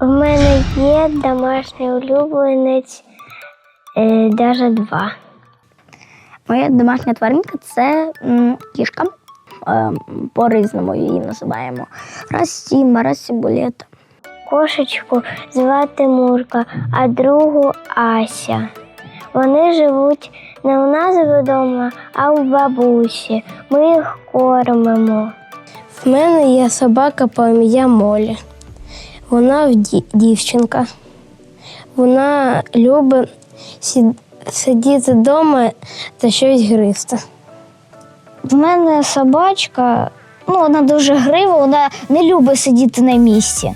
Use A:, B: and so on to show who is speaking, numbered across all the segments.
A: У мене є домашній улюбленець, е, навіть два.
B: Моя домашня тваринка це кішка. Е, По-різному її називаємо. Раз Сімба, раз Сібулета.
A: Кошечку звати Мурка, а другу Ася. Вони живуть не у нас вдома, а у бабусі. Ми їх кормимо. В мене є собака по ім'я Молі. Вона дівчинка. Вона любить сидіти вдома та щось гризти.
B: В мене собачка, ну вона дуже грива, вона не любить сидіти на місці.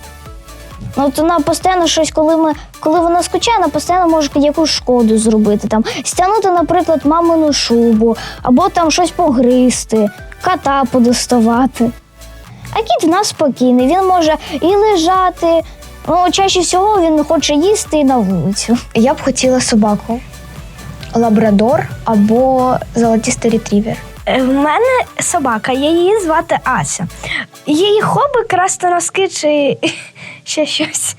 B: Ну, От вона постійно щось, коли ми, коли вона скучає, вона постійно може якусь шкоду зробити. Там, стягнути, наприклад, мамину шубу, або там щось погризти, кота подоставати. А кіт в нас спокійний, він може і лежати. Ну, чаще всього він хоче їсти і на вулицю.
C: Я б хотіла собаку. Лабрадор або золотистий ретрівер.
D: Е, В мене собака, її звати Ася. Її хобі красти носки чи ще щось.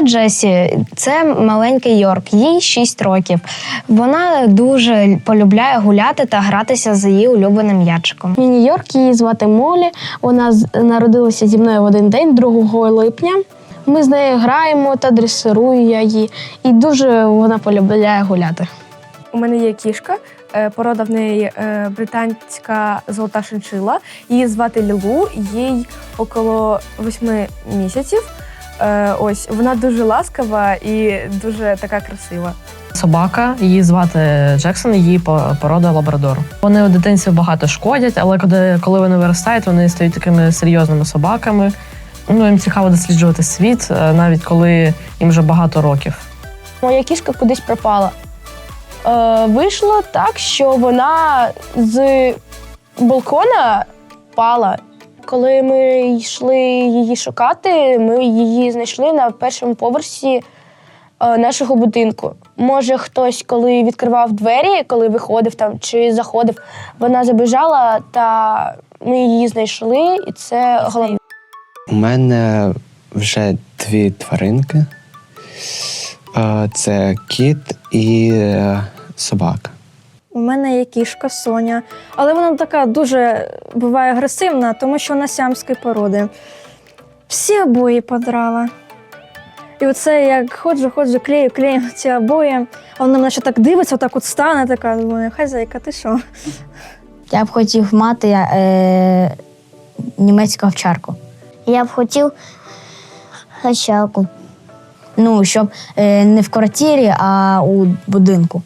C: Це Джесі, це маленький Йорк, їй 6 років. Вона дуже полюбляє гуляти та гратися з її улюбленим м'ячиком.
E: Міні-Йорк її звати Молі. Вона народилася зі мною в один день, 2 липня. Ми з нею граємо та дресирую я її, і дуже вона полюбляє гуляти.
F: У мене є кішка, е, порода в неї е, британська золота шиншила. Її звати Лілу, їй около восьми місяців. Е, Ось вона дуже ласкава і дуже така красива.
G: Собака, її звати Джексон, її по- порода лабрадор. Вони у дитинстві багато шкодять, але коли, коли вони виростають, вони стають такими серйозними собаками. Ну, їм цікаво досліджувати світ, е, навіть коли їм вже багато років.
E: Моя кішка кудись пропала. Е, вийшло так, що вона з балкона впала. Коли ми йшли її шукати, ми її знайшли на першому поверсі е, нашого будинку. Може, хтось, коли відкривав двері, коли виходив там чи заходив, вона забіжала, та ми її знайшли, і це головне.
H: У мене вже дві тваринки. Е, Це кіт і е, собака.
I: У мене є кішка Соня, але вона така дуже буває агресивна, тому що вона сямської породи. Всі обої подрала. І оце як ходжу, ходжу, клею, клею ці обої, а вона мене ще так дивиться, отак от стане, така думаю, хазяйка, ти що?
B: Я б хотів мати е, німецьку овчарку. Я б хотів гачалку. Ну, щоб е, не в квартирі, а у будинку.